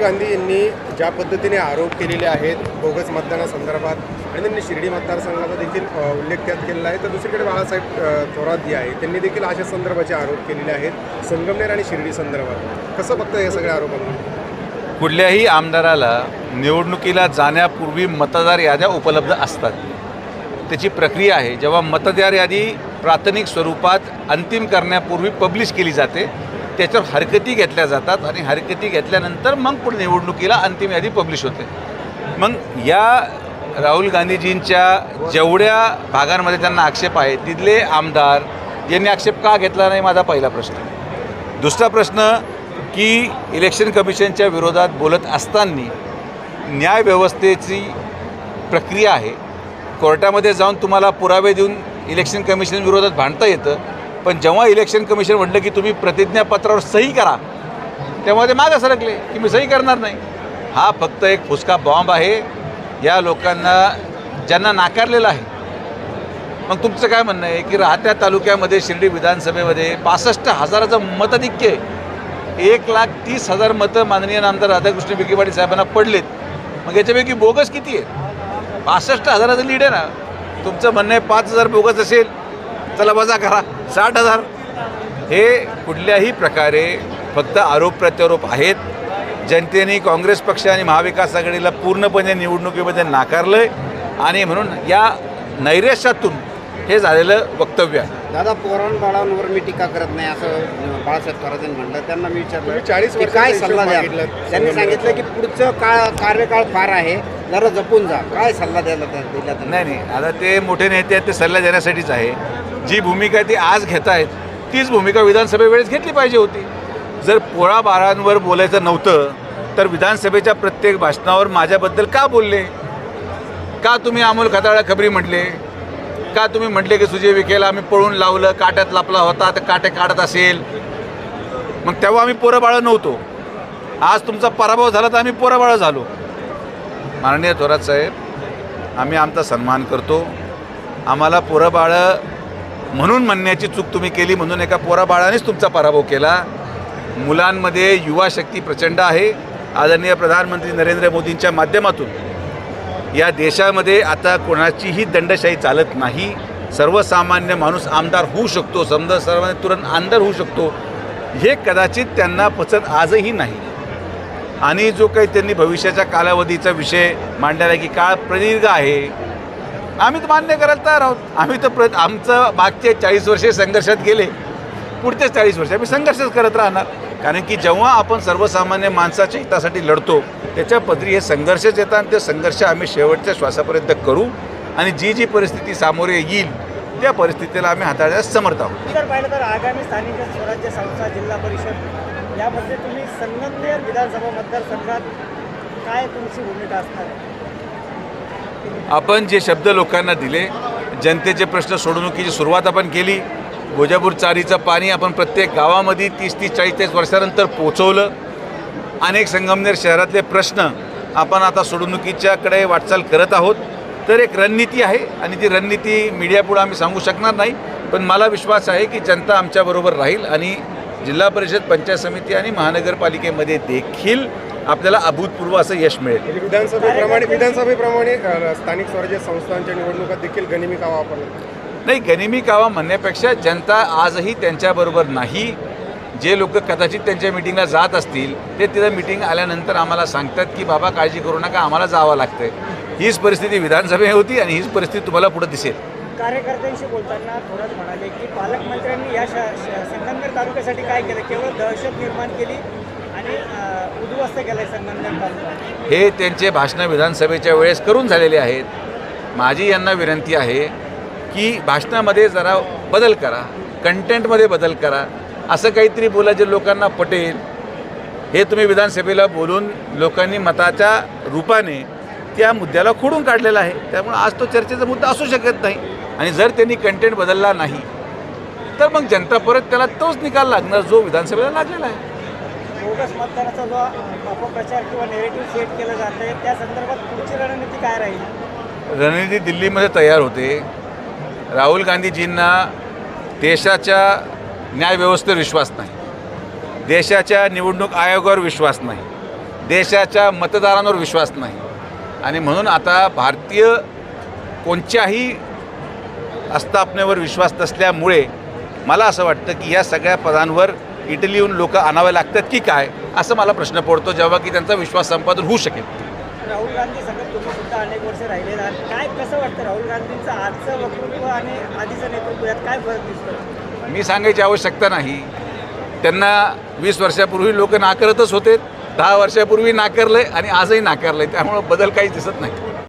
गांधी यांनी ज्या पद्धतीने आरोप केलेले आहेत बोगस मतदानासंदर्भात आणि त्यांनी शिर्डी मतदारसंघाचा देखील उल्लेख त्यात केलेला आहे. तर दुसरीकडे बाळासाहेब थोरात जे आहे त्यांनी देखील अशा संदर्भाचे आरोप केलेले आहेत संगमनेर आणि शिर्डी संदर्भात. कसं बघतं हे सगळ्या आरोपांना? कुठल्याही आमदाराला निवडणुकीला जाण्यापूर्वी मतदार याद्या उपलब्ध असतात. त्याची प्रक्रिया आहे जेव्हा मतदार यादी प्राथमिक स्वरूपात अंतिम करण्यापूर्वी पब्लिश केली जाते त्याच्यावर हरकती घेतल्या जातात आणि हरकती घेतल्यानंतर मग पुढे निवडणुकीला अंतिम यादी पब्लिश होते. मग या राहुल गांधीजींच्या जेवढ्या भागांमध्ये त्यांना आक्षेप आहे तिथले आमदार यांनी आक्षेप का घेतला नाही माझा पहिला प्रश्न. दुसरा प्रश्न की इलेक्शन कमिशनच्या विरोधात बोलत असताना न्यायव्यवस्थेची प्रक्रिया आहे. कोर्टामध्ये जाऊन तुम्हाला पुरावे देऊन इलेक्शन कमिशन विरोधात भांडता येतं. पण जेव्हा इलेक्शन कमिशन म्हटलं की तुम्ही प्रतिज्ञापत्रावर सही करा तेव्हा ते मागं सरकले की मी सही करणार नाही. हा फक्त एक फुसका बॉम्ब आहे. या लोकांना ज्यांना नाकारलेलं आहे. मग तुमचं काय म्हणणं आहे की राहत्या तालुक्यामध्ये शिर्डी विधानसभेमध्ये पासष्ट हजाराचं मतधिक्य आहे. एक लाख तीस हजार मतं माननीय आमदार राधाकृष्ण विखे पाटील साहेबांना पडलेत. मग याच्यापैकी बोगस किती आहे? पासष्ट हजाराचं लीड आहे ना. तुमचं म्हणणं आहे पाच हजार बोगस असेल. चला वजा करा. साठ हजार. हे कुठल्याही प्रकारे फक्त आरोप प्रत्यारोप आहेत. जनतेने काँग्रेस पक्ष आणि महाविकास आघाडीला पूर्णपणे निवडणुकीमध्ये नाकारलं आहे आणि म्हणून या नैराश्यातून हे झालेलं वक्तव्य आहे. दादा पोराण बाळांवर मी टीका करत नाही असं बाळासाहेब थोरात म्हटलं त्यांना मी तुम्ही विचारलं 40 की काय सल्ला द्या. त्यांनी सांगितलं की पुढचं काळ कार्यकाळ फार आहे जरा जपून जा. काय सल्ला द्यायला त्या- दिला नाही नाही. आता ते मोठे नेते आहेत ते सल्ला देण्यासाठीच आहे. जी भूमिका ती आज घेत आहेत तीच भूमिका विधानसभेवेळेस घेतली पाहिजे होती. जर पोळा बारांवर बोलायचं नव्हतं तर विधानसभेच्या प्रत्येक भाषणावर माझ्याबद्दल का बोलले? का तुम्ही अमोल खताळा खबरी म्हटले? का तुम्ही म्हटले की सुजय विखेला आम्ही पळून लावलं काट्यात लापला होता तर काटे काढत असेल? मग तेव्हा आम्ही पोरं बाळं नव्हतो. आज तुमचा पराभव झाला तर आम्ही पोरं बाळं झालो. माननीय थोरात साहेब आम्ही आमचा सन्मान करतो. आम्हाला पोरंबाळं म्हणून म्हणण्याची चूक तुम्ही केली म्हणून एका पोराबाळानेच तुमचा पराभव केला. मुलांमध्ये युवा शक्ती प्रचंड आहे. आदरणीय प्रधानमंत्री नरेंद्र मोदींच्या माध्यमातून या देशामध्ये आता कोणाचीही दंडशाही चालत नाही. सर्वसामान्य माणूस आमदार होऊ शकतो समजा सर्वांनी तुरंत आमदार होऊ शकतो. हे कदाचित त्यांना पचत आजही नाही. आणि जो काही त्यांनी भविष्याच्या कालावधीचा विषय मांडलेला आहे की काळ प्रदीर्घ आहे. आम्ही तर मान्य करायला तयार आहोत. आम्ही तर प्र आमचं मागचे चाळीस वर्षे संघर्षात गेले. पुढचे चाळीस वर्ष आम्ही संघर्षच करत राहणार. कारण की जेव्हा आपण सर्वसामान्य माणसाच्या हितासाठी लढतो त्याच्या पदरी हे संघर्षच येतात आणि ते संघर्ष आम्ही शेवटच्या श्वासापर्यंत करू आणि जी जी परिस्थिती सामोरे येईल त्या परिस्थितीला आम्ही हाताळण्यास समर्थ आहोत. जर पाहिलं तर आगामी स्थानिक स्वराज्य संस्था जिल्हा परिषद यामध्ये तुम्ही संगमनेर विधानसभा मतदारसंघात काय तुमची भूमिका असणार? आपण जे शब्द लोकांना दिले जनतेचे प्रश्न सोडवणुकीची सुरुवात आपण केली गोजापूर चारीचं पाणी आपण प्रत्येक गावामध्ये तीस तीस चाळीस चाळीस वर्षानंतर पोचवलं. अनेक संगमनेर शहरातले प्रश्न आपण आता सोडवणुकीच्याकडे वाटचाल करत आहोत. तर एक रणनीती आहे आणि ती रणनीती मीडियापुढं आम्ही सांगू शकणार नाही. पण मला विश्वास आहे की जनता आमच्याबरोबर राहील आणि जिल्हा परिषद पंचायत समिती आणि महानगरपालिकेमध्ये देखील आपल्याला अभूतपूर्व असं यश मिळेल. म्हणजे विधानसभेप्रमाणे विधानसभेप्रमाणे स्थानिक स्वराज्य संस्थांच्या निवडणुका देखील गनिमी वापरल्या? नाही गनिमी कावा म्हणण्यापेक्षा जनता आजही त्यांच्याबरोबर नाही. जे लोक कदाचित त्यांच्या मिटिंगला जात असतील ते तिथं मिटिंग आल्यानंतर आम्हाला सांगतात की बाबा काळजी करू नका आम्हाला जावं लागतंय. हीच परिस्थिती विधानसभे होती आणि हीच परिस्थिती तुम्हाला पुढे दिसेल. कार्यकर्त्यांशी बोलताना थोडंच म्हणाले की पालकमंत्र्यांनी या संगमनेर तालुक्यासाठी काय केलं? केवळ दहशत निर्माण केली आणि उद्ध्वस्त केलं संगमनेर तालुका हे त्यांचे भाषणं विधानसभेच्या वेळेस करून झालेले आहेत. माझी यांना विनंती आहे की भाषणामध्ये जरा बदल करा कंटेंटमध्ये बदल करा. असं काहीतरी बोला जे लोकांना पटेल. हे तुम्ही विधानसभेला बोलून लोकांनी मताच्या रूपाने त्या मुद्द्याला खोडून काढलेला आहे. त्यामुळे आज तो चर्चेचा मुद्दा असू शकत नाही. आणि जर त्यांनी कंटेंट बदलला नाही तर मग जनता परत त्याला तोच निकाल लागणार जो विधानसभेला लागलेला आहे. बोगस मतदानाचा जो अं, अपप्रचार किंवा नेरेटिव्ह सेट केलं जातं आहे त्या संदर्भात पुढची रणनीती काय राहील? रणनीती दिल्लीमध्ये तयार होते. राहुल गांधीजींना देशाच्या न्यायव्यवस्थेवर विश्वास नाही. देशाच्या निवडणूक आयोगावर विश्वास नाही. देशाच्या मतदारांवर विश्वास नाही. आणि म्हणून आता भारतीय कोणत्याही आस्थापनेवर विश्वास नसल्यामुळे मला असं वाटतं की या सगळ्या पदांवर इटलीहून लोक आणावे लागतात की काय असं मला प्रश्न पडतो जेव्हा की त्यांचा विश्वास संपादन होऊ शकेल. राहुल गांधी सगळं अनेक वर्ष राहिले काय कसं वाटतं राहुल गांधींचं आजचं वक्तृत्व आणि आधीचं नेतृत्व यात काय फरक दिसतो मी सांगायची आवश्यकता नाही. त्यांना वीस वर्षापूर्वी लोक नाकारतच होते. दहा वर्षापूर्वी नाकारले आणि आजही नाकारलंय. त्यामुळं बदल काहीच दिसत नाही.